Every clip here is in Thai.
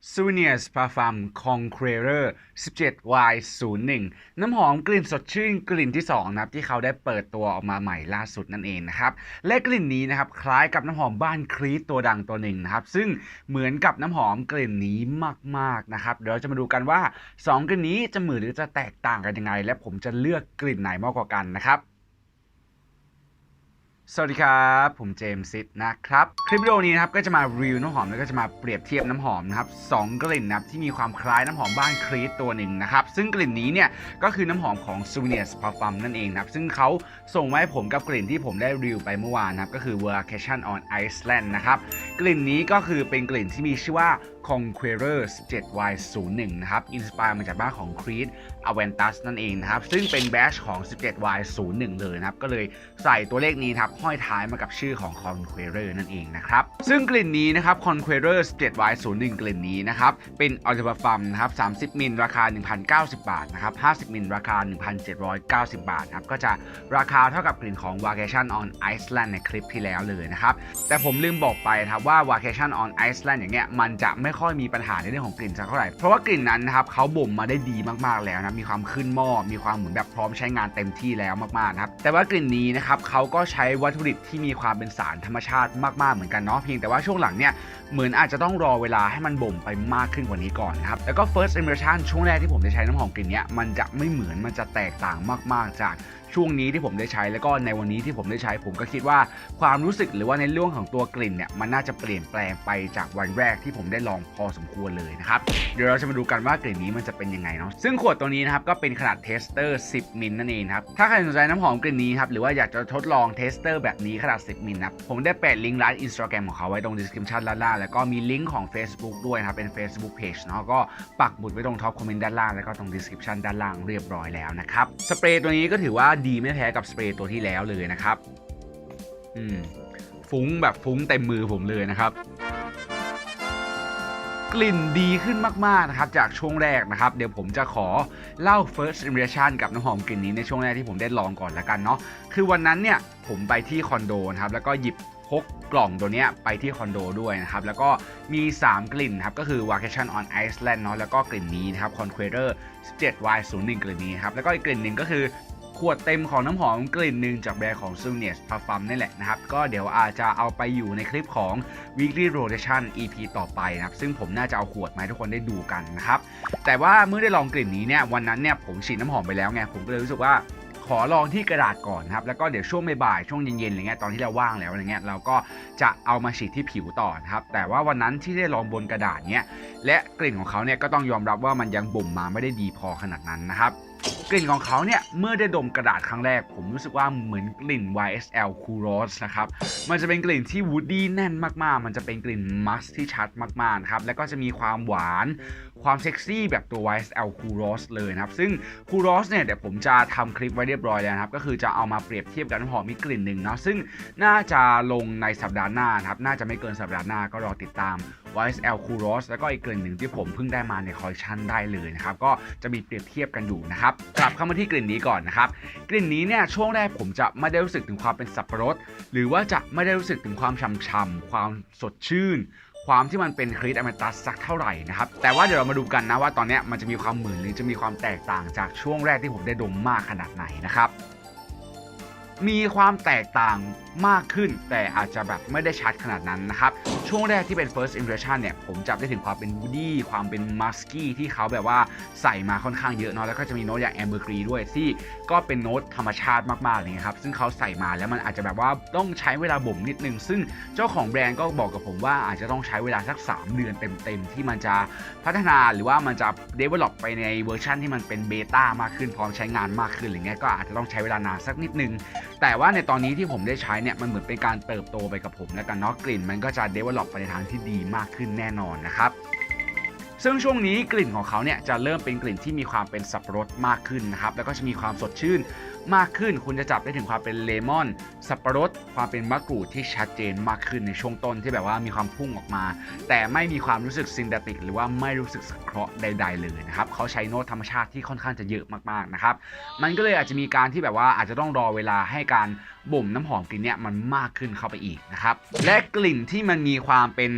Souvenirs Parfum Conqueror 17Y01 น้ำหอมกลิ่นสดชื่นกลิ่นที่2นะครับที่เขาได้เปิดตัวออกมาใหม่ล่าสุดนั่นเองนะครับและกลิ่นนี้นะครับคล้ายกับน้ำหอมบ้านครีตตัวดังตัวหนึ่งนะครับซึ่งเหมือนกับน้ำหอมกลิ่นนี้มากๆนะครับเดี๋ยวจะมาดูกันว่า 2 กลิ่นนี้จะเหมือนหรือจะแตกต่างกันยังไง และผมจะเลือกกลิ่นไหนมากกว่ากันนะครับ สวัสดีครับ ผมเจมส์ซิดนะครับ คลิปวิดีโอนี้นะครับก็จะมารีวิวน้ำหอมแล้วก็จะมาเปรียบเทียบน้ำหอมนะครับสองกลิ่นนะครับที่มีความคล้ายน้ำหอมบ้านครีตตัวหนึ่งนะครับ ซึ่งกลิ่นนี้เนี่ยก็คือน้ำหอมของ Souvenirs Parfum นั่นเองนะครับ ซึ่งเขาส่งมาให้ผมกับกลิ่นที่ผมได้รีวิวไปเมื่อวานนะครับก็คือ Vacation on Iceland นะครับ กลิ่นนี้ก็คือเป็นกลิ่นที่มีชื่อว่า Conqueror 17Y01 นะครับ อินสปายมาจากบ้านของ Creed Aventus นั่นเองนะครับ ซึ่งเป็นแบชของ 17Y01 เลยนะครับ ก็เลยใส่ตัวเลขนี้ครับ ห้อยท้ายมากับชื่อของ Conqueror นั่นเองนะครับ ซึ่งกลิ่นนี้นะครับ Conqueror 17Y01 กลิ่นนี้นะครับ เป็นออริบาฟัมนะครับ 30 มิลราคา 1,090 บาทนะครับ 50 มิลราคา 1,790 บาทนะครับ ก็จะราคาเท่ากับกลิ่นของ Vacation on Iceland ในคลิปที่แล้วเลยนะครับ แต่ผมลืมบอกไปนะครับว่า Vacation on Iceland อย่างเงี้ยมันจะไม่ค่อยมีปัญหาในเรื่องของกลิ่นสักเท่าไหร่เพราะว่ากลิ่นนั้นนะครับเขาบ่มมาได้ดีมากๆแล้วนะมีความขึ้นหม้อมีความเหมือนแบบพร้อมใช้งานเต็มที่แล้วมากๆนะครับแต่ว่ากลิ่นนี้นะครับเขาก็ใช้วัตถุดิบที่มีความเป็นสารธรรมชาติมากๆเหมือนกันเนาะเพียงแต่ว่าช่วงหลังเนี่ยเหมือนอาจจะต้องรอเวลาให้มันบ่มไปมากขึ้นกว่านี้ก่อนนะครับแล้วก็ first impression ช่วงแรกที่ผมได้ใช้น้ำหอมกลิ่นเนี้ยมันจะไม่เหมือนมันจะแตกต่างมาก ๆจาก ช่วงนี้ที่ผมได้ใช้แล้วก็ในวันนี้ที่ผมได้ใช้ผมก็คิดว่าความรู้สึกหรือว่าในเรื่องของตัวกลิ่นเนี่ยมันน่าจะเปลี่ยนแปลงไปจากวันแรกที่ผมได้ลองพอสมควรเลยนะครับเดี๋ยวเราจะมาดูกันว่ากลิ่นนี้มันจะเป็นยังไงเนาะซึ่งขวดตัวนี้นะครับก็เป็นขนาดเทสเตอร์ 10 มิลนั่นเองครับถ้าใครสนใจน้ำหอมกลิ่นนี้ครับหรือว่าอยากจะทดลองเทสเตอร์แบบนี้ขนาด 10 มิลนะครับผมได้แปะลิงก์ร้านอินสตาแกรมของเขาไว้ตรง description ด้านล่างแล้วก็มีลิงก์ของ Facebook ด้วยนะครับเป็น Facebook Page เนาะก็ปักหมุดไว้ตรงท็อปคอมเมนต์ด้านล่างแล้วก็ตรง description ด้านล่างเรียบร้อยแล้วนะครับสเปรย์ตัวนี้ก็ถือว่าดดีไม่แพ้กับสเปรย์ตัวที่แล้วเลยนะครับ อืม ฟุ้งแบบฟุ้งเต็มมือผมเลยนะครับ กลิ่นดีขึ้นมาก ๆ นะครับ จากช่วงแรกนะครับ เดี๋ยวผมจะขอเล่า first impression กับน้ำหอมกลิ่นนี้ในช่วงแรกที่ผมได้ลองก่อนแล้วกันเนาะ คือวันนั้นเนี่ยผมไปที่คอนโดนะครับ แล้วก็หยิบพกกล่องตัวเนี้ยไปที่คอนโดด้วยนะครับ แล้วก็มี 3 กลิ่นครับ ก็คือ Vacation on Iceland เนาะแล้วก็กลิ่นนี้นะครับ Conqueror 17Y01 กลิ่นนี้ครับ แล้วก็อีกกลิ่นหนึ่งก็คือ ขวดเต็มของน้ำหอมกลิ่นหนึ่งจากแบรนด์ของ Souvenirs Parfum นี่แหละนะครับ ก็เดี๋ยวอาจจะเอาไปอยู่ในคลิปของ Weekly Rotation EP ต่อไปนะครับ ซึ่งผมน่าจะเอาขวดมาให้ทุกคนได้ดูกันนะครับ แต่ว่าเมื่อได้ลองกลิ่นนี้เนี่ยวันนั้นเนี่ยผมฉีดน้ำหอมไปแล้วไงผมก็เลยรู้สึกว่าขอลองที่กระดาษก่อนนะครับ แล้วก็เดี๋ยวช่วงบ่ายๆช่วงเย็นๆอะไรเงี้ยตอนที่เราว่างแล้วอะไรเงี้ยเราก็จะเอามาฉีดที่ผิวต่อนะครับ แต่ว่าวันนั้นที่ได้ลองบนกระดาษเนี่ยและกลิ่นของเขาเนี่ยก็ต้องยอมรับว่ามันยังบ่มมาไม่ได้ดีพอขนาดนั้นนะครับ กลิ่นของเขาเนี่ย เมื่อได้ดมกระดาษครั้งแรก ผมรู้สึกว่าเหมือนกลิ่น YSL Cool Rose นะครับ มันจะเป็นกลิ่นที่วูดดี้แน่นมากๆ มันจะเป็นกลิ่นมัสที่ชัดมากๆนะครับ แล้วก็จะมีความหวาน ความเซ็กซี่แบบตัว YSL Cool Rose เลยนะครับ ซึ่ง Cool Rose เนี่ย เดี๋ยวผมจะทำคลิปไว้เรียบร้อยแล้วนะครับ ก็คือจะเอามาเปรียบเทียบกับน้ำหอมมีกลิ่นหนึ่งเนาะ ซึ่งน่าจะลงในสัปดาห์หน้านะครับ น่าจะไม่เกินสัปดาห์หน้าก็รอติดตาม YSL Cool Rose แล้วก็อีกกลิ่นหนึ่งที่ผมเพิ่งได้มาในคอลเลคชันได้เลยนะครับ ก็จะมีเปรียบเทียบกันอยู่นะครับกลับเข้ามาที่กลิ่นนี้ก่อนนะครับ กลิ่นนี้เนี่ยช่วงแรกผมจะไม่ได้รู้สึกถึงความเป็นสับปะรด หรือว่าจะไม่ได้รู้สึกถึงความช่ำๆความสดชื่นความที่มันเป็นครีตอเมตัสสักเท่าไหร่นะครับ แต่ว่าเดี๋ยวเรามาดูกันนะว่าตอนนี้มันจะมีความเหมือนหรือจะมีความแตกต่างจากช่วงแรกที่ผมได้ดมมากขนาดไหนนะครับ มีความแตกต่างมากขึ้น แต่อาจจะแบบไม่ได้ชัดขนาดนั้นนะครับ ช่วงแรกที่เป็น first impression เนี่ย ผมจับได้ถึงความเป็น woody ความเป็น musky ที่เขาแบบว่าใส่มาค่อนข้างเยอะเนาะแล้วก็จะมีโน้ตอย่าง ambergris ด้วยที่ก็เป็นโน้ตธรรมชาติมากๆเลยครับซึ่งเขาใส่มาแล้วมันอาจจะแบบว่าต้องใช้เวลาบ่มนิดนึง ซึ่งเจ้าของแบรนด์ก็บอกกับผมว่าอาจจะต้องใช้เวลาสัก 3 เดือนเต็มๆ ที่มันจะพัฒนาหรือว่ามันจะ develop ไปในเวอร์ชันที่มันเป็นเบต้ามากขึ้นพร้อมใช้งานมากขึ้นอะไรเงี้ยก็อาจจะต้องใช้เวลานานสักนิดนึง แต่ว่าในตอนนี้ที่ผมได้ใช้เนี่ยมันเหมือนเป็นการเติบโตไปกับผมแล้วกันเนาะกลิ่น มันก็จะ develop ไปในทางที่ดีมากขึ้นแน่นอนนะครับ ซึ่งช่วงนี้กลิ่นของเขาเนี่ยจะเริ่มเป็นกลิ่นที่มีความเป็นสับปะรดมากขึ้นนะครับ แล้วก็จะมีความสดชื่นมากขึ้น คุณจะจับได้ถึงความเป็นเลมอน สับปะรด ความเป็นมะกรูดที่ชัดเจนมากขึ้นในช่วงต้นที่แบบว่ามีความพุ่งออกมา แต่ไม่มีความรู้สึกซินเดติก หรือว่าไม่รู้สึกสังเคราะห์ใด ๆ เลยนะครับ เขาใช้โน้ตธรรมชาติที่ค่อนข้างจะเยอะมากๆนะครับ มันก็เลยอาจจะมีการที่แบบว่าอาจจะต้องรอเวลาให้การบ่มน้ำหอมกลิ่นเนี่ยมันมากขึ้นเข้าไปอีกนะครับ และกลิ่นที่มันมีความเป็น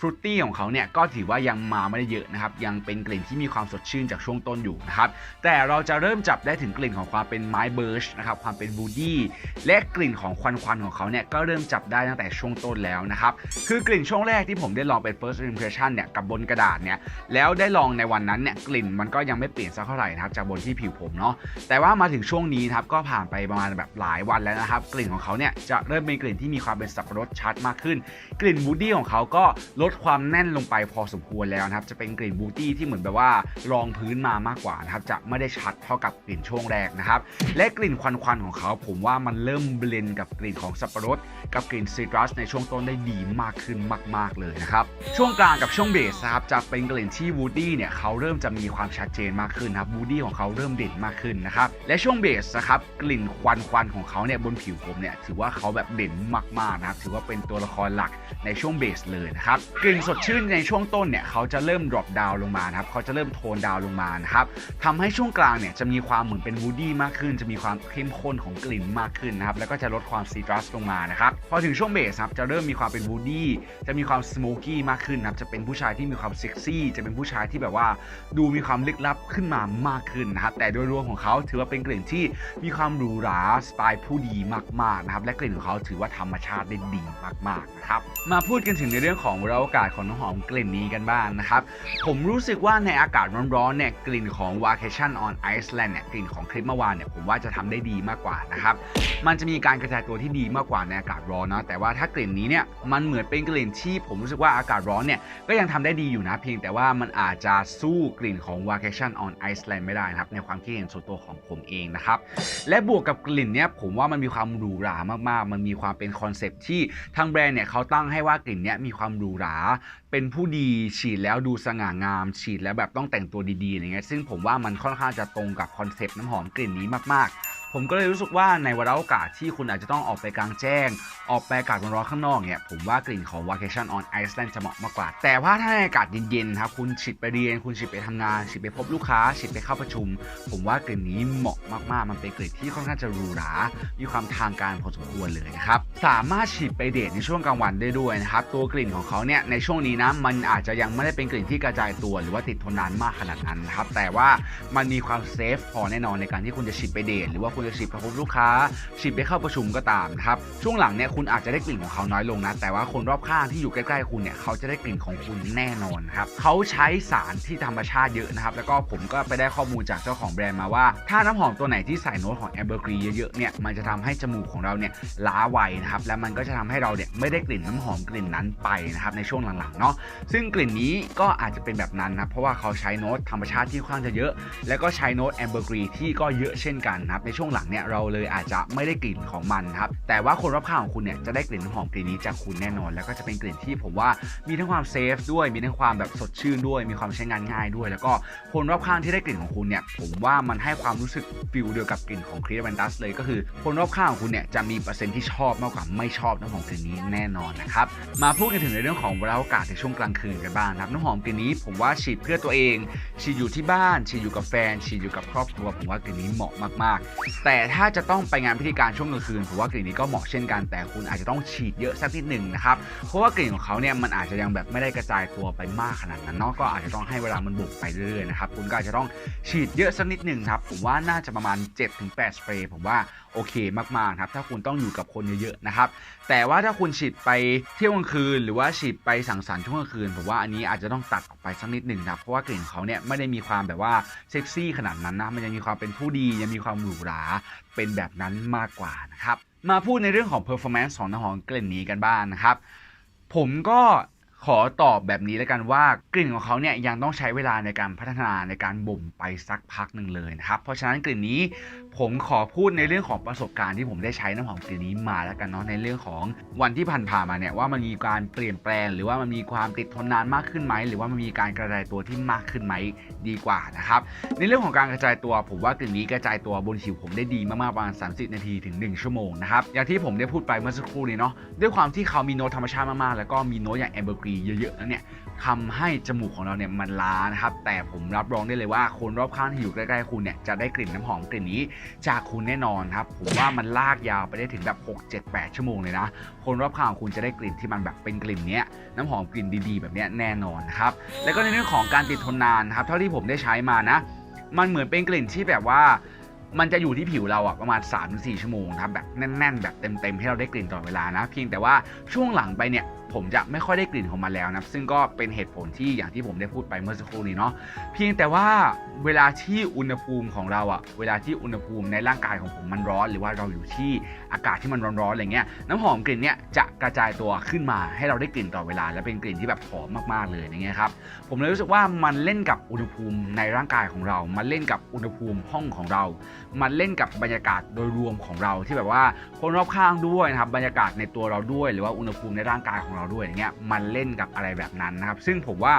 ฟรุตตี้ของเขาเนี่ยก็ถือว่ายังมาไม่ได้เยอะนะครับ ยังเป็นกลิ่นที่มีความสดชื่นจากช่วงต้นอยู่นะครับ แต่เราจะเริ่มจับได้ถึงกลิ่นของความเป็นไม้เบิร์ชนะครับ ความเป็นบูดี้และกลิ่นของควันควันของเขาเนี่ยก็เริ่มจับได้ตั้งแต่ช่วงต้นแล้วนะครับ คือกลิ่นช่วงแรกที่ผมได้ลองเป็น first impression เนี่ยกับบนกระดาษเนี่ยแล้วได้ลองในวันนั้นเนี่ยกลิ่นมันก็ยังไม่เปลี่ยนสักเท่าไหร่นะครับจากบนที่ผิวผมเนาะแต่ว่ามาถึงช่วงนี้ครับก็ผ่านไปประมาณแบบหลายวันแล้วนะครับ กลิ่นของเขาเนี่ยจะเริ่มเป็นกลิ่นที่มีความเป็นสับปะรดชัดมากขึ้น กลิ่นบูดี้ของเขาก็ลดดความแน่นลงไปพอสมควรแล้วนะครับ จะเป็นกลิ่นบูดี้ที่เหมือนแบบว่ารองพื้นมามากกว่านะครับ จะไม่ได้ชัดเท่ากับกลิ่นช่วงแรกนะครับ และกลิ่นควันๆของเขาผมว่ามันเริ่มเบลนกับกลิ่นของสับปะรด กับกลิ่นซิตรัสในช่วงต้นได้ดีมากขึ้นมาก ๆ เลยนะครับ ช่วงกลางกับช่วงเบสนะครับจะเป็นกลิ่นที่วูดดี้เนี่ยเขาเริ่มจะมีความชัดเจนมากขึ้นนะครับวูดี้ของเขาเริ่มเด่นมากขึ้นนะครับและช่วงเบสนะครับกลิ่นควันควันๆของเขาเนี่ยบนผิวผมเนี่ยถือว่าเขาแบบเด่นมากๆนะครับถือว่าเป็นตัวละครหลักในช่วงเบสเลยนะครับกลิ่นสดชื่นในช่วงต้นเนี่ยเขาจะเริ่ม drop down ลงมานะครับเขาจะเริ่มโทนดาวลงมานะครับทำให้ช่วงกลางเนี่ยจะมีความเหมือนเป็นวูดดี้มากขึ้น จะมีความเข้มข้นของกลิ่นมากขึ้นนะครับแล้วก็จะลดความซีตรัสลงมานะครับพอถึงช่วงเบสครับจะเริ่มมีความเป็นวูดดี้จะมีความสโมกี้มากขึ้นนะครับจะเป็นผู้ชายที่มีความเซ็กซี่ จะเป็นผู้ชายที่แบบว่าดูมีความลึกลับขึ้นมามากขึ้นนะครับแต่โดยรวมของเขาถือว่าเป็นกลิ่นที่มีความหรูหราสไตล์ผู้ดีมากๆนะครับและกลิ่นของเขาถือว่าธรรมชาติได้ดีมากๆนะครับมาพูดกันถึงในเรื่องของเรากาศของน้ำหอมกลิ่นนี้กันบ้างนะครับ ผมรู้สึกว่าในอากาศร้อนๆเนี่ยกลิ่นของ Vacation on Iceland เนี่ยกลิ่นของคลิปเมื่อวานเนี่ยผมว่าจะทำได้ดีมากกว่านะครับ มันจะมีการกระจายตัวที่ดีมากกว่าในอากาศร้อนนะแต่ว่าถ้ากลิ่นนี้เนี่ยมันเหมือนเป็นกลิ่นที่ผมรู้สึกว่าอากาศร้อนเนี่ยก็ยังทำได้ดีอยู่นะเพียงแต่ว่ามันอาจจะสู้กลิ่นของ Vacation on Iceland ไม่ได้นะครับในความคิดเห็นส่วนตัวของผมเองนะครับและบวกกับกลิ่นเนี่ยผมว่ามันมีความหรูหรามากๆ มันมีความเป็นคอนเซปที่ทางแบรนด์เนี่ยเขาตั้งให้ว่ากลิ่นเนี่ยมีความหรูหราเป็นผู้ดีฉีดแล้วดูสง่างาม ฉีดแล้วแบบต้องแต่งตัวดีๆอย่างเงี้ยซึ่งผมว่ามันค่อนข้างจะตรงกับคอนเซปต์น้ำหอมกลิ่นนี้มากๆ ผมก็เลยรู้สึกว่าในวาระโอกาสที่คุณอาจจะต้องออกไปกลางแจ้ง ออกไปอากาศร้อนๆข้างนอกเนี่ยผมว่ากลิ่นของ Vacation on Iceland จะเหมาะมากกว่า แต่ว่าถ้าในอากาศเย็นๆครับคุณฉีดไปเรียน คุณฉีดไปทำงานฉีดไปพบลูกค้าฉีดไปเข้าประชุม ผมว่ากลิ่นนี้เหมาะมากๆ มันเป็นกลิ่นที่ค่อนข้างจะหรูหรา มีความทางการพอสมควรเลยนะครับ สามารถฉีดไปเดทในช่วงกลางวันได้ด้วยนะครับ ตัวกลิ่นของเขาเนี่ยในช่วงนี้นะมันอาจจะยังไม่ได้เป็นกลิ่นที่กระจายตัว หรือว่าติดทนนานมากขนาดนั้นนะครับ แต่ว่ามันมีความเซฟพอแน่นอนในการที่คุณจะฉีดไปเดทหรือว่าคุณจะฉีดไปพบลูกค้าฉีดไปเข้าประชุมก็ตามนะครับช่วงหลังเนี่ยคุณอาจจะได้กลิ่นของเขาน้อยลงนะ แต่ว่าคนรอบข้างที่อยู่ใกล้ๆคุณเนี่ยเขาจะได้กลิ่นของคุณแน่นอนครับเขาใช้สารที่ธรรมชาติเยอะนะครับแล้วก็ผมก็ไปได้ข้อมูลจากเจ้าของแบรนด์มาว่า ถ้าน้ำหอมตัวไหนที่ใส่โน้ตของแอมเบอร์กรีเยอะๆเนี่ยมันจะทำให้จมูกของเราเนี่ยล้าไวนะครับและมันก็จะทำให้เราเนี่ยไม่ได้กลิ่นน้ำหอมกลิ่นนั้นไปนะครับในช่วงหลังๆเนาะซึ่งกลิ่นนี้ก็อาจจะเป็นแบบนั้นนะเพราะว่าเขาใช้โน้ตธรรมชาติที่ค่อนข้างจะเยอะ แล้วก็ใช้โน้ตแอมเบอร์กรีที่ก็เยอะเช่นกันนะครับในช่วงหลังเนี่ยเราเลยอาจจะไม่ได้กลิ่นของมันครับแต่ว่าคนรอบข้างของคุณเนี่ยจะได้กลิ่นน้ำหอมกลิ่นนี้จากคุณแน่นอน แล้วก็จะเป็นกลิ่นที่ผมว่ามีทั้งความเซฟด้วยมีทั้งความแบบสดชื่นด้วย มีความใช้งานง่ายด้วย แล้วก็คนรอบข้างที่ได้กลิ่นของคุณเนี่ยผมว่ามันให้ความรู้สึกฟิลเดียวกับกลิ่นของครี a แวนดัสเลยก็คือ คนรอบข้างของคุณเนี่ยจะมีเปอร์เซ็นต์ที่ชอบมากกว่าไม่ชอบน้ำหอมกลิ่นนี้แน่นอนนะครับมาพูดกันถึงในเรื่องของเวลาโอกาสในช่วงกลางคืนกันบ้างนะครับน้ำหอมกลิ่นนี้ผมว่าฉีดเพื่อตัวเองฉีดอยู่ที่บ้านฉีดอยู่กับแฟนฉีดอยู่กับครอบครัวผมว่ากลิ่นนี้เหมาะมากๆแต่ถ้าจะต้องไปงานพิธีการช่วงกลางคืนผมว่ากลิ่นนี้ก็เหมาะเช่นกันแต่คุณอาจจะต้องฉีดเยอะสักนิดหนึ่งนะครับเพราะว่ากลิ่นของเขาเนี่ยมันอาจจะยังแบบไม่ได้กระจายตัวไปมากขนาดนั้นเนาะก็อาจจะต้องให้เวลามันบุกไปเรื่อยๆนะครับคุณก็อาจจะต้องฉีดเยอะสักนิดหนึ่งครับผมว่าน่าจะประมาณ 7-8 สเปรย์ผมว่าโอเคมากๆครับถ้าคุณต้องอยู่กับคนเยอะๆนะครับแต่ว่าถ้าคุณฉีดไปเที่ยวกลางคืน หรือว่าฉีดไปสังสรรค์ช่วงกลางคืนผมว่าอันนี้อาจจะต้องตัดออกไปสักนิดหนึ่งนะเพราะว่ากลิ่นของเขาเนี่ยไม่ได้มีความแบบว่าเซ็กซี่ขนาดนั้นนะมันยังมีความเป็นผู้ดียังมีความหรูหราเป็นแบบนั้นมากกว่านะครับมาพูดในเรื่องของ performance ของน้ำหอมกลิ่นนี้กันบ้างนะครับผมก็ ขอตอบแบบนี้แล้วกันว่ากลิ่นของเขาเนี่ยยังต้องใช้เวลาในการพัฒนาในการบ่มไปสักพักหนึ่งเลยนะครับเพราะฉะนั้นกลิ่นนี้ผมขอพูดในเรื่องของประสบการณ์ที่ผมได้ใช้น้ำหอมกลิ่นนี้มาแล้วกันเนาะในเรื่องของวันที่ผ่านๆมาเนี่ยว่ามันมีการเปลี่ยนแปลง หรือว่ามันมีความติดทนนานมากขึ้นไหมหรือว่ามันมีการกระจายตัวที่มากขึ้นไหมดีกว่านะครับในเรื่องของการกระจายตัว ผมว่ากลิ่นนี้กระจายตัวบนผิวผมได้ดีมากๆประมาณ 30 นาทีถึง 1 ชั่วโมงนะครับอย่างที่ผมได้พูดไปเมื่อสักครู่นี้เนาะด้วยความที่เขามีโน้ตธรรมชาติมากๆแล้วก็มีโน้ตอย่างแอมเบอร์กปีเยอะๆแล้วเนี่ยทำให้จมูกของเราเนี่ยมันล้านะครับ แต่ผมรับรองได้เลยว่าคนรอบข้างที่อยู่ใกล้ๆคุณเนี่ยจะได้กลิ่นน้ำหอมกลิ่นนี้ จากคุณแน่นอนครับ ผมว่ามันลากยาวไปได้ถึงแบบ6 7 8 ชั่วโมงเลยนะ คนรอบข้างของคุณจะได้กลิ่นที่มันแบบเป็นกลิ่นเนี้ยน้ำหอมกลิ่นดีๆ แบบเนี้ยแน่นอนครับ แล้วก็ในเรื่องของการติดทนนานครับ เท่าที่ผมได้ใช้มานะ มันเหมือนเป็นกลิ่นที่แบบว่ามันจะอยู่ที่ผิวเราอะประมาณ 3-4 ชั่วโมงครับแบบแน่น ๆ แบบเต็ม ๆ ให้เราได้กลิ่นตลอดเวลานะ เพียงแต่ว่าช่วงหลังไปเนี่ย ผมจะไม่ค่อยได้กลิ่นของมันแล้วนะซึ่งก็เป็นเหตุผลที่อย่างที่ผมได้พูดไปเมื่อสักครู่นี้เนาะเพียงแต่ว่าเวลาที่อุณหภูมิของเราอะเวลาที่อุณหภูมิในร่างกายของผมมันร้อน หรือว่าเราอยู่ที่อากาศที่มันร้อนๆอะไรเงี้ยน้ำหอมกลิ่นเนี้ยจะกระจายตัวขึ้นมาให้เราได้กลิ่นตลอเวลา และเป็นกลิ่นที่แบบหอมมากๆเลยอย่างเงี้ยครับผมเลยรู้สึกว่ามันเล่นกับอุณหภูมิในร่างกายของเรา มันเล่นกับอุณหภูมิห้องของเรา มันเล่นกับบรรยากาศโดยรวมของเราที่แบบว่าคนรอบข้างด้วยนะครับบรรยากาศในตัวเราด้วย หรือว่าอุณหภูมิในร่างกายของเราด้วยอย่างเงี้ยมันเล่นกับอะไรแบบนั้นนะครับ ซึ่งผมว่า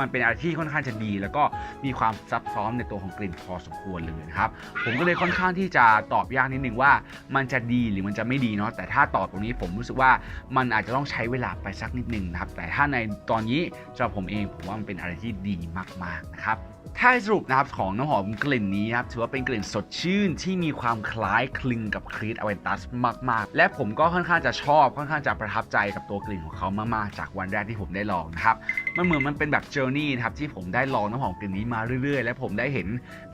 มันเป็นอะไรที่ค่อนข้างจะดี แล้วก็มีความซับซ้อนในตัวของกลิ่นพอสมควรเลยนะครับ ผมก็เลยค่อนข้างที่จะตอบยากนิดนึงว่ามันจะดีหรือมันจะไม่ดีเนาะแต่ถ้าตอบตรงนี้ผมรู้สึกว่ามันอาจจะต้องใช้เวลาไปสักนิดนึงนะครับ แต่ถ้าในตอนนี้สำหรับผมเองผมว่ามันเป็นอะไรที่ดีมากๆนะครับ ถ้าสรุปนะครับของน้ำหอมกลิ่นนี้ครับถือว่าเป็นกลิ่นสดชื่นที่มีความคล้ายคลึงกับครีตอเวนตัสมาก ๆ และผมก็ค่อนข้างจะชอบค่อนข้างจะประทับใจกับตัวกลิ่นของเขามาก ๆ จากวันแรกที่ผมได้ลองนะครับมันเหมือนมันเป็นแบบเจอร์นี่นะครับที่ผมได้ลองน้ำหอมกลิ่นนี้มาเรื่อย ๆ และผมได้เห็น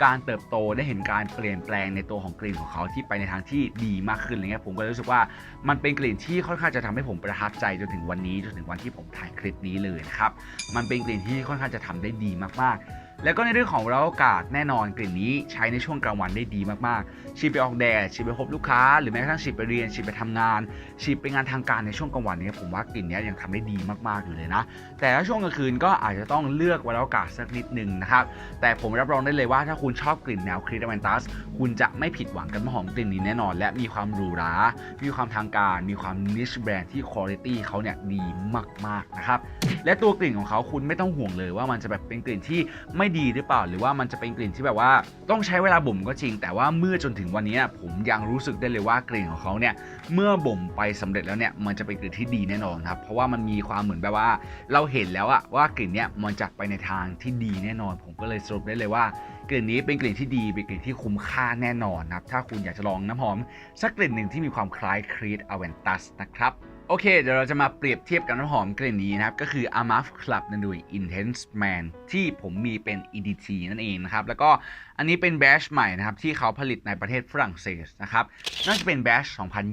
การเติบโตได้เห็นการเปลี่ยนแปลงในตัวของกลิ่นของเขาที่ไปในทางที่ดีมากขึ้นอะไรเงี้ยผมก็รู้สึกว่ามันเป็นกลิ่นที่ค่อนข้างจะทำให้ผมประทับใจจนถึงวันนี้จนถึงวันที่ผมถ่ายคลิปนี้เลยนะครับมันเป็นกลิ่นที่ค่อนข้างจะทำได้ดีมากๆ แล้วก็ในเรื่องของเราอากาศแน่นอนกลิ่นนี้ใช้ในช่วงกลางวันได้ดีมากๆฉีดไปออกแดดฉีดไปพบลูกค้า หรือแม้กระทั่งฉีดไปเรียนฉีดไปทำงานฉีดไปงานทางการในช่วงกลางวันนี้ผมว่ากลิ่นนี้ยังทำได้ดีมากๆอยู่เลยนะ แต่ถ้าช่วงกลางคืนก็อาจจะต้องเลือกวันอากาศสักนิดนึงนะครับแต่ผมรับรองได้เลยว่าถ้าคุณชอบกลิ่นแนวครีตแมนตัสคุณจะไม่ผิดหวังกับน้ำหอมกลิ่นนี้แน่นอน และมีความหรูหรา มีความทางการ มีความนิชแบรนด์ที่คุณภาพเขาเนี่ยดีมากๆนะครับและตัวกลิ่นของเขาคุณไม่ต้องห่วงเลยว่ามันจะแบบเป็นกลิ่นที่ไม่ดีหรือเปล่า หรือว่ามันจะเป็นกลิ่นที่แบบว่าต้องใช้เวลาบ่มก็จริง แต่ว่าเมื่อจนถึงวันนี้ผมยังรู้สึกได้เลยว่ากลิ่นของเขาเนี่ยเมื่อบ่มไปสำเร็จแล้วเนี่ยมันจะเป็นกลิ่นที่ดีแน่นอนครับเพราะว่ามันมีความเหมือนแบบว่า เราเห็นแล้วอะว่ากลิ่นเนี่ยมันจะไปในทางที่ดีแน่นอน ผมก็เลยสรุปได้เลยว่ากลิ่นนี้เป็นกลิ่นที่ดีเป็นกลิ่นที่คุ้มค่าแน่นอนนะครับถ้าคุณอยากจะลองน้ำหอมสักกลิ่นหนึ่งที่มีความคล้ายครีตอเวนตัสนะครับ โอเค เดี๋ยวเราจะมาเปรียบเทียบกับน้ำหอมกลิ่นนี้นะครับ ก็คือ Amaf Club นันดุย Intense Man ที่ผมมีเป็น EDT นั่นเองนะครับ แล้วก็อันนี้เป็นแบชใหม่นะครับ ที่เขาผลิตในประเทศฝรั่งเศสนะครับ น่าจะเป็นแบช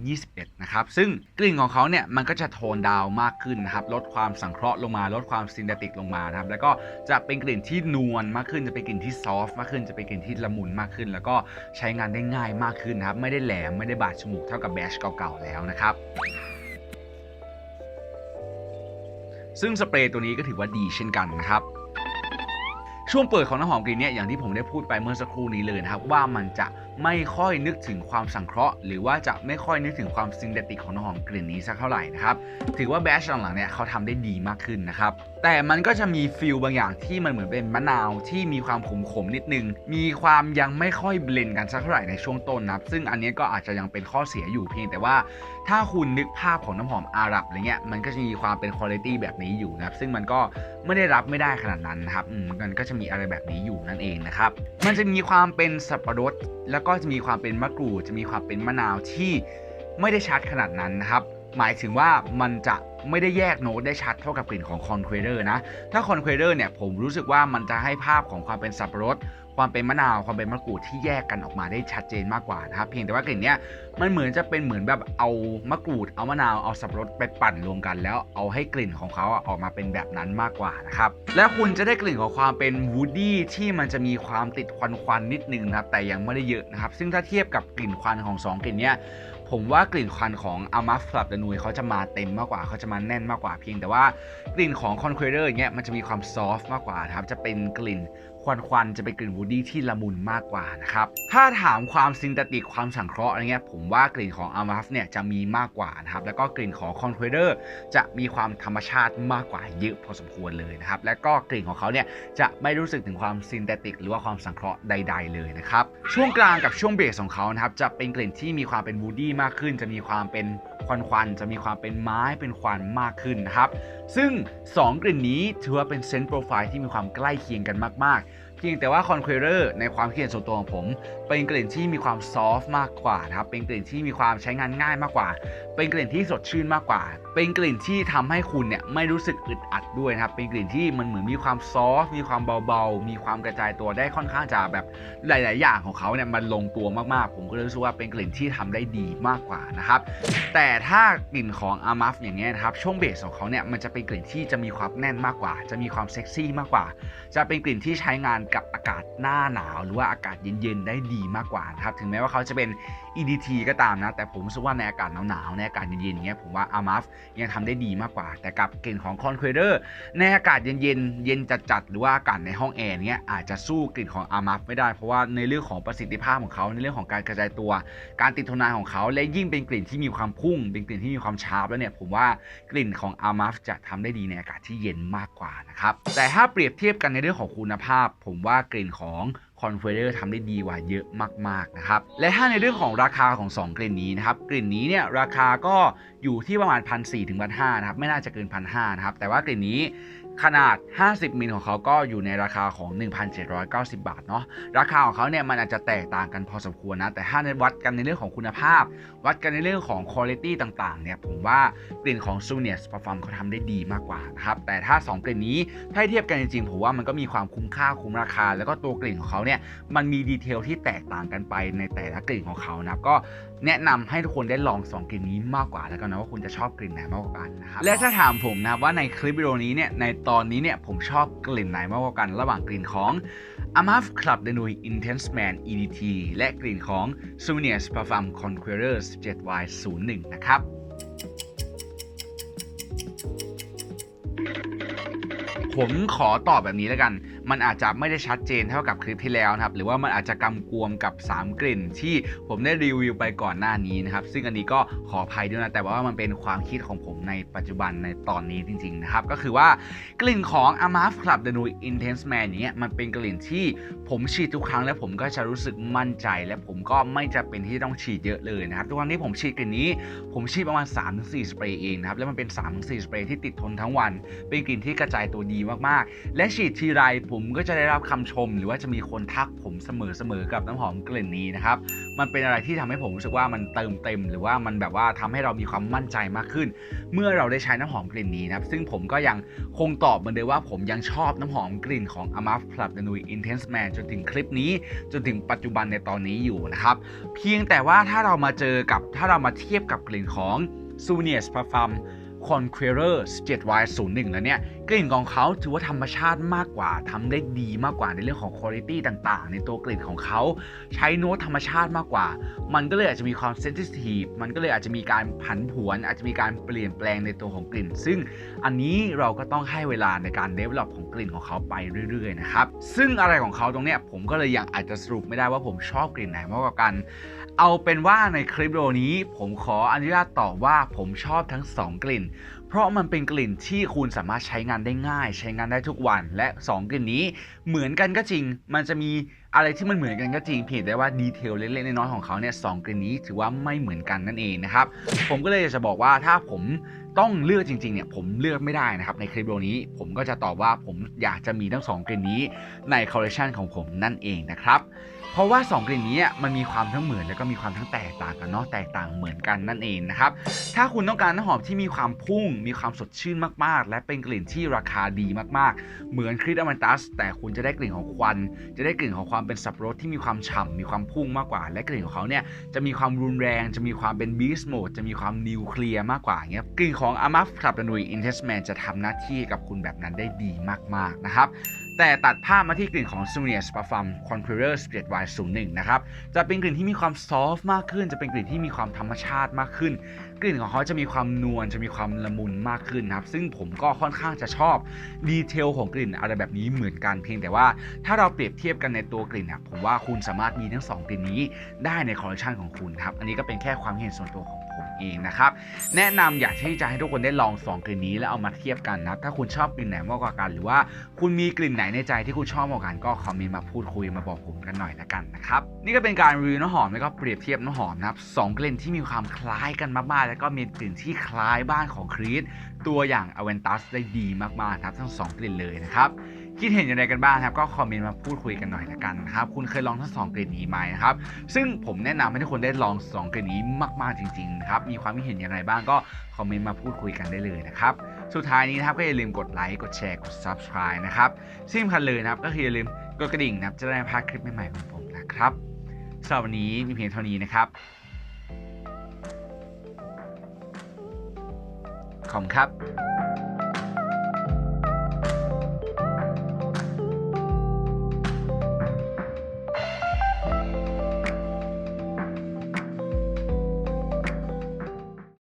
2021 นะครับ ซึ่งกลิ่นของเขาเนี่ย มันก็จะโทนดาวน์มากขึ้นนะครับ ลดความสังเคราะห์ลงมา ลดความซินเทติกลงมานะครับ แล้วก็จะเป็นกลิ่นที่นวลมากขึ้น จะเป็นกลิ่นที่ซอฟต์มากขึ้น จะเป็นกลิ่นที่ละมุนมากขึ้น แล้วก็ใช้งานได้ง่ายมากขึ้นนะครับ ไม่ได้แหลม ไม่ได้บาดจมูกเท่ากับแบชเก่าๆแล้วนะครับ ซึ่งสเปรย์ตัวนี้ก็ถือว่าดีเช่นกันนะครับช่วงเปิดของน้ำหอมกลิ่นเนี่ยอย่างที่ผมได้พูดไปเมื่อสักครู่นี้เลยนะครับว่ามันจะ ไม่ค่อยนึกถึงความสังเคราะห์ หรือว่าจะไม่ค่อยนึกถึงความซินเทติกของน้ำหอมกลิ่นนี้สักเท่าไหร่นะครับ ถือว่าแบชหลังๆเนี่ยเขาทำได้ดีมากขึ้นนะครับ แต่มันก็จะมีฟิลบางอย่างที่มันเหมือนเป็นมะนาวที่มีความขมๆนิดนึง มีความยังไม่ค่อยเบลนกันสักเท่าไหร่ในช่วงต้นนะครับ ซึ่งอันนี้ก็อาจจะยังเป็นข้อเสียอยู่เพียงแต่ว่าถ้าคุณนึกภาพของน้ำหอมอาหรับอะไรเงี้ย มันก็จะมีความเป็นคุณภาพแบบนี้อยู่นะครับ ซึ่งมันก็ไม่ได้รับไม่ได้ขนาดนั้นนะครับมมันก็จะมีอะไรแบบนี้อยู่นั่นเองนะครับ มันจะมีความเป็นสับปะรดแล้วก็จะมีความเป็นมะกรูด จะมีความเป็นมะนาวที่ไม่ได้ชัดขนาดนั้นนะครับ หมายถึงว่ามันจะไม่ได้แยกโน้ตได้ชัดเท่ากับกลิ่นของคอนเควเดอร์นะ ถ้าคอนเควเดอร์เนี่ยผมรู้สึกว่ามันจะให้ภาพของความเป็นสับปะรด ความเป็นมะนาว ความเป็นมะกรูดที่แยกกันออกมาได้ชัดเจนมากกว่านะครับ เพียงแต่ว่ากลิ่นเนี้ยมันเหมือนจะเป็นเหมือนแบบเอามะกรูด เอามะนาว เอาสับปะรดไปปั่นรวมกัน แล้วเอาให้กลิ่นของเขาอออกมาเป็นแบบนั้นมากกว่านะครับ และคุณจะได้กลิ่นของความเป็นวูดดี้ที่มันจะมีความติดควันควันนิดนึงนะครับแต่ยังไม่ได้เยอะนะครับ ซึ่งถ้าเทียบกับกลิ่นควันของสองกลิ่นเนี้ยผมว่ากลิ่นควันของ a m a f c l u b ดนุยเขาจะมาเต็มมากกว่าเขาจะมาแน่นมากกว่าเพียงแต่ว่ากลิ่นของ Conqueror อย่างเงี้ยมันจะมีความซอฟต์มากกว่านะครับจะเป็นกลิ่น ควันควันๆจะเป็นกลิ่นวูดดี้ที่ละมุนมากกว่านะครับถ้าถามความซินเทติกความสังเคราะห์อะไรเงี้ยผมว่ากลิ่นของ a m a f เนี่ยจะมีมากกว่านะครับแล้วก็กลิ่นของ Conqueror จะมีความธรรมชาติมากกว่าเยอะพอสมควรเลยนะครับและก็กลิ่นของเขาเนี่ยจะไม่รู้สึกถึงความซินเทติกหรือว่าความสังเคราะห์ใด ๆ เลยนะครับช่วงกลางกับช่วงเบสของเขานะครับจะเป็นกลิ่นที่มีความเป็นวูดดี้มากขึ้น จะมีความเป็นควันควันจะมีความเป็นไม้เป็นควันมากขึ้นนะครับ ซึ่ง 2 กลิ่นนี้ถือว่าเป็นเซนต์โปรไฟล์ที่มีความใกล้เคียงกันมาก ๆ เพียงแต่ว่า Conqueror ในความคิดเห็นส่วนตัวของผม เป็นกลิ่นที่มีความซอฟต์มากกว่านะครับเป็นกลิ่นที่มีความใช้งานง่ายมากกว่า เป็นกลิ่นที่สดชื่นมากกว่า เป็นกลิ่นที่ทำให้คุณเนี่ยไม่รู้สึกอึดอัดด้วยนะครับเป็นกลิ่นที่มันเหมือนมีความซอฟต์มีความเบาๆ มีความกระจายตัวได้ค่อนข้างจะแบบหลาย ๆ อย่างของเขาเนี่ยมันลงตัวมากๆ ผมก็เลยรู้สึกว่าเป็นกลิ่นที่ทำได้ดีมากกว่านะครับแต่ถ้ากลิ่นของอามัฟอย่างเงี้ยนะครับช่วงเบสของเขาเนี่ยมันจะเป็นกลิ่นที่จะมีความแน่นมากกว่า จะมีความเซ็กซี่มากกว่า จะเป็นกลิ่นที่ใช้งานกับอากาศหน้าหนาว หรือว่าอากาศเย็นๆได้ดีมากกว่านะครับถึงแม้ว่าเขาจะเป็น EDT ก็ตามนะ แต่ผมรู้สึกว่าในอากาศหนาวๆในอากาศเย็นๆอย่างเงี้ยผมว่าอามัฟยังทำได้ดีมากกว่า แต่กับกลิ่นของ Conqueror ในอากาศเย็นๆเย็นจัดๆหรือว่าอากาศในห้องแอร์เนี้ยอาจจะสู้กลิ่นของอามัฟไม่ได้ เพราะว่าในเรื่องของประสิทธิภาพของเขาในเรื่องของการกระจายตัว การติดทนนานของเขาและยิ่งเป็นกลิ่นที่มีความพุ่ง เป็นกลิ่นที่มีความชาร์ปแล้วเนี่ยผมว่ากลิ่นของอามัฟจะทำได้ดีในอากาศที่เย็นมากกว่านะครับแต่ถ้าเปรียบเทียบกันในเรื่องของคุณภาพ ผมว่ากลิ่นของ คอนเฟเดอร์ทำได้ดีกว่าเยอะมากๆนะครับ และถ้าในเรื่องของราคาของ 2 กลิ่นนี้นะครับ กลิ่นนี้เนี่ยราคาก็อยู่ที่ประมาณ 1 4 0 0ถึงพันห้านะครับ ไม่น่าจะเกินพันห้านะครับ แต่ว่ากลิ่นนี้ ขนาด 50 มิลของเขาก็อยู่ในราคาของ 1,790 บาทเนาะราคาของเขาเนี่ยมันอาจจะแตกต่างกันพอสมควรนะแต่ถ้าในวัดกันในเรื่องของคุณภาพ วัดกันในเรื่องของคุณภาพต่างๆเนี่ยผมว่ากลิ่นของ s u n i e r p e r f u m เขาทำได้ดีมากกว่านะครับแต่ถ้า 2 กลิ่นนี้ถ้าเทียบกันจริงๆผมว่ามันก็มีความคุ้มค่าคุ้มราคา แล้วก็ตัวกลิ่นของเขาเนี่ยมันมีดีเทลที่แตกต่างกันไปในแต่ละกลิ่นของเขานะก็ แนะนำให้ทุกคนได้ลอง2กลิ่นนี้มากกว่าแล้วกันนะว่าคุณจะชอบกลิ่นไหนมากกว่ากันนะครับและถ้าถามผมนะว่าในคลิปวิดีโอนี้เนี่ยในตอนนี้เนี่ยผมชอบกลิ่นไหนมากกว่ากัน ระหว่างกลิ่นของ Amaf Club d e n u i Intense Man EDT และกลิ่นของ Souvenirs Parfum Conqueror 17Y01 นะครับผมขอตอบแบบนี้แล้วกัน มันอาจจะไม่ได้ชัดเจนเท่ากับคลิปที่แล้วนะครับหรือว่ามันอาจจะกำกวมกับ 3 กลิ่น ที่ผมได้รีวิวไปก่อนหน้านี้นะครับซึ่งอันนี้ก็ขออภัยด้วยนะแต่ว่ามันเป็นความคิดของผมในปัจจุบันในตอนนี้จริงๆนะครับก็คือว่ากลิ่นของ Amaf Club The New Intense Man อย่างเงี้ยมันเป็นกลิ่นที่ผมฉีดทุกครั้งแล้วผมก็จะรู้สึกมั่นใจ และผมก็ไม่จะเป็นที่ต้องฉีดเยอะเลยนะครับทุกครั้งที่ผมฉีดกลิ่นนี้ ผมฉีดประมาณ 3-4 สเปรย์เองนะครับแล้วมันเป็น 3-4 สเปรย์ที่ติดทนทั้งวัน เป็นกลิ่นที่กระจายตัวดีมากๆ และฉีดทีไรผมมก็จะได้รับคำชม หรือว่าจะมีคนทักผมเสมอๆกับน้ำหอมกลิ่นนี้นะครับ มันเป็นอะไรที่ทำให้ผมรู้สึกว่ามันเติมเต็ม หรือว่ามันแบบว่าทำให้เรามีความมั่นใจมากขึ้น เมื่อเราได้ใช้น้ำหอมกลิ่นนี้นะครับ ซึ่งผมก็ยังคงตอบเหมือนเดิมว่าผมยังชอบน้ำหอมกลิ่นของ Amaf Club The Nuit Intense Man จนถึงคลิปนี้ จนถึงปัจจุบันในตอนนี้อยู่นะครับ เพียงแต่ว่าถ้าเรามาเจอกับถ้าเรามาเทียบกับกลิ่นของ Souvenirs Parfum Conqueror 17Y01 แล้วเนี่ยกลิ่นของเขาถือว่าธรรมชาติมากกว่าทำได้ดีมากกว่าในเรื่องของคุณภาพต่าง ๆ ในตัวกลิ่นของเขาใช้โน้ตธรรมชาติมากกว่า มันก็เลยอาจจะมีความเซนซิทีฟมันก็เลยอาจจะมีการผันผวน อาจจะมีการเปลี่ยนแปลงในตัวของกลิ่น ซึ่งอันนี้เราก็ต้องให้เวลาในการเดเวลลอปของกลิ่นของเขาไปเรื่อยๆนะครับซึ่งอะไรของเขาตรงเนี้ยผมก็เลยยังอาจจะสรุปไม่ได้ว่าผมชอบกลิ่นไหนมากกว่ากัน เอาเป็นว่าในคลิปวิดีโอนี้ผมขออนุญาตตอบว่าผมชอบทั้ง 2 กลิ่น เพราะมันเป็นกลิ่นที่คุณสามารถใช้งานได้ง่าย ใช้งานได้ทุกวัน และ 2 กลิ่นนี้เหมือนกันก็จริง มันจะมีอะไรที่มันเหมือนกันก็จริงเพียงแต่ว่าดีเทลเล็กๆน้อยๆของเขาเนี่ยสกลิ่นนี้ถือว่าไม่เหมือนกันนั่นเองนะครับ ผมก็เลยจะบอกว่าถ้าผมต้องเลือกจริงๆเนี่ยผมเลือกไม่ได้นะครับในคลิปวิดีโอนี้ ผมก็จะตอบว่าผมอยากจะมีทั้งสองกลิ่นนี้ในคอลเลคชันของผมนั่นเองนะครับ เพราะว่า 2 กลิ่นนี้มันมีความทั้งเหมือนแล้วก็มีความทั้งแตกต่างกันเนาะแตกต่างเหมือนกันนั่นเองนะครับถ้าคุณต้องการน้ำหอมที่มีความพุ่ง มีความสดชื่นมากๆ และเป็นกลิ่นที่ราคาดีมากๆ เหมือนคริสอมันตัสแต่คุณจะได้กลิ่นของควัน จะได้กลิ่นของความเป็นสับปะรดที่มีความฉ่ำมีความพุ่งมากกว่า และกลิ่นของเขาเนี่ยจะมีความรุนแรง จะมีความเป็นบีสโหมดจะมีความนิวเคลียร์มากกว่าอย่างเงี้ยกลิ่นของ a m a f ขับนุยอินเทสแมนจะทำหน้าที่กับคุณแบบนั้นได้ดีมากๆนะครับ แต่ตัดภาพมาที่กลิ่นของ s u n i e r s Parfum Conqueror Spirit Y01 นะครับ จะเป็นกลิ่นที่มีความซอฟต์มากขึ้น จะเป็นกลิ่นที่มีความธรรมชาติมากขึ้น กลิ่นของเขาจะมีความนวล จะมีความละมุนมากขึ้นนะครับ ซึ่งผมก็ค่อนข้างจะชอบดีเทลของกลิ่นอะไรแบบนี้เหมือนกันเพียงแต่ว่าถ้าเราเปรียบเทียบกันในตัวกลิ่นเนี่ยผมว่าคุณสามารถมีทั้งสองกลิ่นนี้ได้ในคอลเลคชันของคุณครับ อันนี้ก็เป็นแค่ความเห็นส่วนตัวของ เองนะครับ แนะนำอยากที่จะให้ทุกคนได้ลอง2กลิ่นนี้แล้วเอามาเทียบกันนับถ้าคุณชอบกลิ่นไหนมากกว่ากัน หรือว่าคุณมีกลิ่นไหนในใจที่คุณชอบมากกว่ากันก็คอมเมนต์มาพูดคุยมาบอกผมกันหน่อยละกันนะครับนี่ก็เป็นการรีวิวน้ำหอมแล้วก็เปรียบเทียบน้ำหอมนะครับสองกลิ่นที่มีความคล้ายกันมากๆ แล้วก็มีกลิ่นที่คล้ายบ้านของครีสตัวอย่างอเวนตัสได้ดีมากๆครับทั้งสองกลิ่นเลยนะครับ คิดเห็นอย่างไรกันบ้างครับ ก็คอมเมนต์มาพูดคุยกันหน่อยละกันนะครับ คุณเคยลองทั้งสองกลิ่นนี้ไหมครับ ซึ่งผมแนะนำให้ทุกคนได้ลองสองกลิ่นนี้มากๆจริงๆนะครับ มีความคิดเห็นอย่างไรบ้างก็คอมเมนต์มาพูดคุยกันได้เลยนะครับ สุดท้ายนี้นะครับก็อย่าลืมกดไลค์ กดแชร์ กด subscribe นะครับที่สำคัญเลยนะครับก็คืออย่าลืมกดกระดิ่งนะครับจะได้พลาดคลิปใหม่ๆของผมนะครับสำหรับวันนี้มีเพียงเท่านี้นะครับขอบคุณครับ